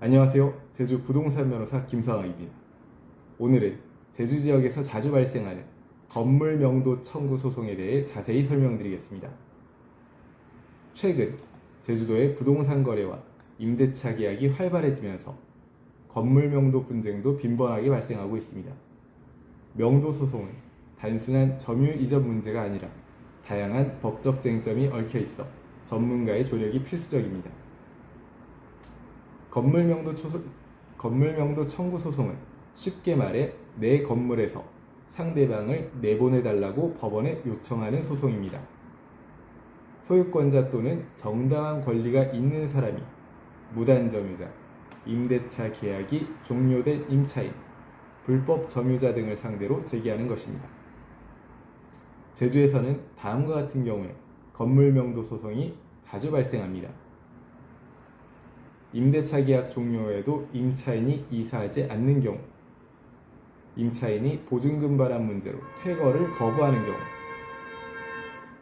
안녕하세요. 제주 부동산 변호사 김상학입니다. 오늘은 제주 지역에서 자주 발생하는 건물 명도 청구 소송에 대해 자세히 설명드리겠습니다. 최근 제주도의 부동산 거래와 임대차 계약이 활발해지면서 건물 명도 분쟁도 빈번하게 발생하고 있습니다. 명도 소송은 단순한 점유 이전 문제가 아니라 다양한 법적 쟁점이 얽혀 있어 전문가의 조력이 필수적입니다. 건물 명도 초소, 건물 명도 청구 소송은 쉽게 말해 내 건물에서 상대방을 내보내 달라고 법원에 요청하는 소송입니다. 소유권자 또는 정당한 권리가 있는 사람이 무단 점유자, 임대차 계약이 종료된 임차인, 불법 점유자 등을 상대로 제기하는 것입니다. 제주에서는 다음과 같은 경우에 건물 명도 소송이 자주 발생합니다. 임대차 계약 종료에도 임차인이 이사하지 않는 경우, 임차인이 보증금 반환 문제로 퇴거를 거부하는 경우,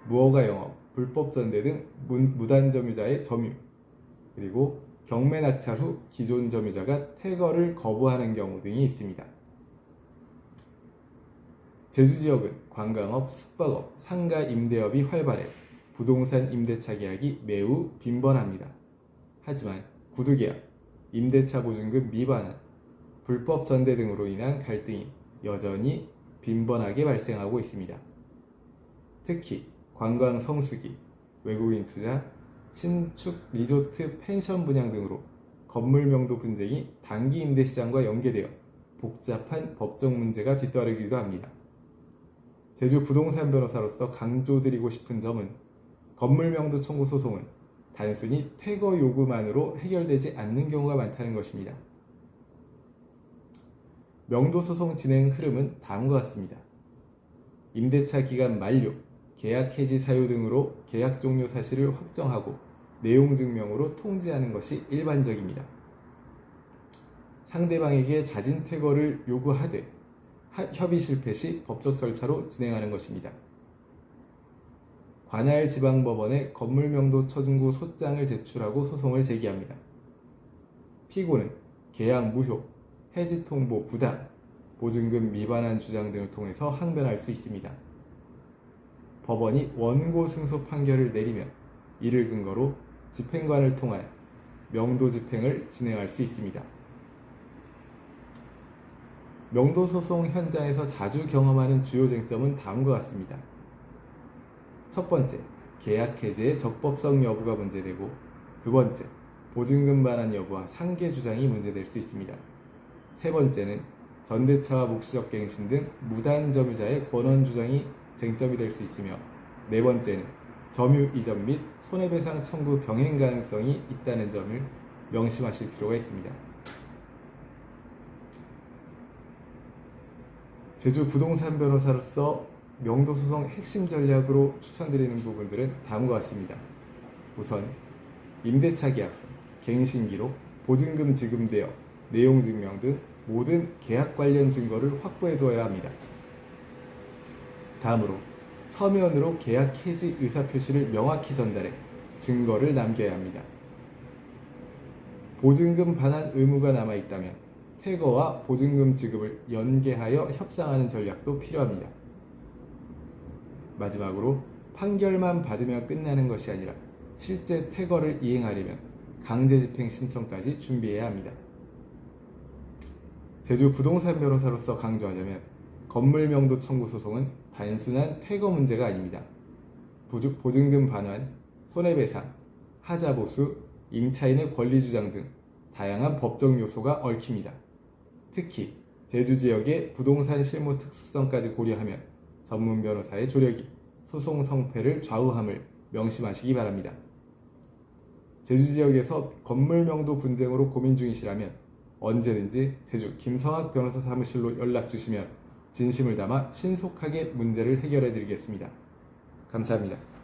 무허가 영업, 불법 전대 등 문- 무단 점유자의 점유, 그리고 경매 낙찰 후 기존 점유자가 퇴거를 거부하는 경우 등이 있습니다. 제주 지역은 관광업, 숙박업, 상가 임대업이 활발해 부동산 임대차 계약이 매우 빈번합니다. 하지만 구두계약, 임대차 보증금 미반환, 불법 전대 등으로 인한 갈등이 여전히 빈번하게 발생하고 있습니다. 특히 관광 성수기, 외국인 투자, 신축 리조트 펜션 분양 등으로 건물 명도 분쟁이 단기 임대 시장과 연계되어 복잡한 법적 문제가 뒤따르기도 합니다. 제주 부동산 변호사로서 강조드리고 싶은 점은 건물 명도 청구 소송은 단순히 퇴거 요구만으로 해결되지 않는 경우가 많다는 것입니다. 명도 소송 진행 흐름은 다음과 같습니다. 임대차 기간 만료, 계약 해지 사유 등으로 계약 종료 사실을 확정하고 내용 증명으로 통지하는 것이 일반적입니다. 상대방에게 자진 퇴거를 요구하되 하- 협의 실패 시 법적 절차로 진행하는 것입니다. 관할 지방법원에 건물 명도 처분구 소장을 제출하고 소송을 제기합니다. 피고는 계약 무효, 해지 통보 부당, 보증금 미반환 주장 등을 통해서 항변할 수 있습니다. 법원이 원고 승소 판결을 내리면 이를 근거로 집행관을 통한 명도 집행을 진행할 수 있습니다. 명도 소송 현장에서 자주 경험하는 주요 쟁점은 다음과 같습니다. 첫 번째, 계약 해제의 적법성 여부가 문제되고 두 번째, 보증금 반환 여부와 상계 주장이 문제될 수 있습니다. 세 번째는 전대차와 묵시적 갱신 등 무단 점유자의 권원 주장이 쟁점이 될 수 있으며 네 번째는 점유 이전 및 손해배상 청구 병행 가능성이 있다는 점을 명심하실 필요가 있습니다. 제주 부동산 변호사로서 명도 소송 핵심 전략으로 추천드리는 부분들은 다음과 같습니다. 우선 임대차 계약서, 갱신 기록, 보증금 지급 대여, 내용 증명 등 모든 계약 관련 증거를 확보해 두어야 합니다. 다음으로 서면으로 계약 해지 의사 표시를 명확히 전달해 증거를 남겨야 합니다. 보증금 반환 의무가 남아 있다면 퇴거와 보증금 지급을 연계하여 협상하는 전략도 필요합니다. 마지막으로 판결만 받으면 끝나는 것이 아니라 실제 퇴거를 이행하려면 강제 집행 신청까지 준비해야 합니다. 제주 부동산 변호사로서 강조하자면 건물 명도 청구 소송은 단순한 퇴거 문제가 아닙니다. 부주- 보증금 반환, 손해배상, 하자 보수, 임차인의 권리 주장 등 다양한 법적 요소가 얽힙니다. 특히 제주 지역의 부동산 실무 특수성까지 고려하면 전문 변호사의 조력이 소송 성패를 좌우함을 명심하시기 바랍니다. 제주 지역에서 건물 명도 분쟁으로 고민 중이시라면 언제든지 제주 김성학 변호사 사무실로 연락 주시면 진심을 담아 신속하게 문제를 해결해 드리겠습니다. 감사합니다.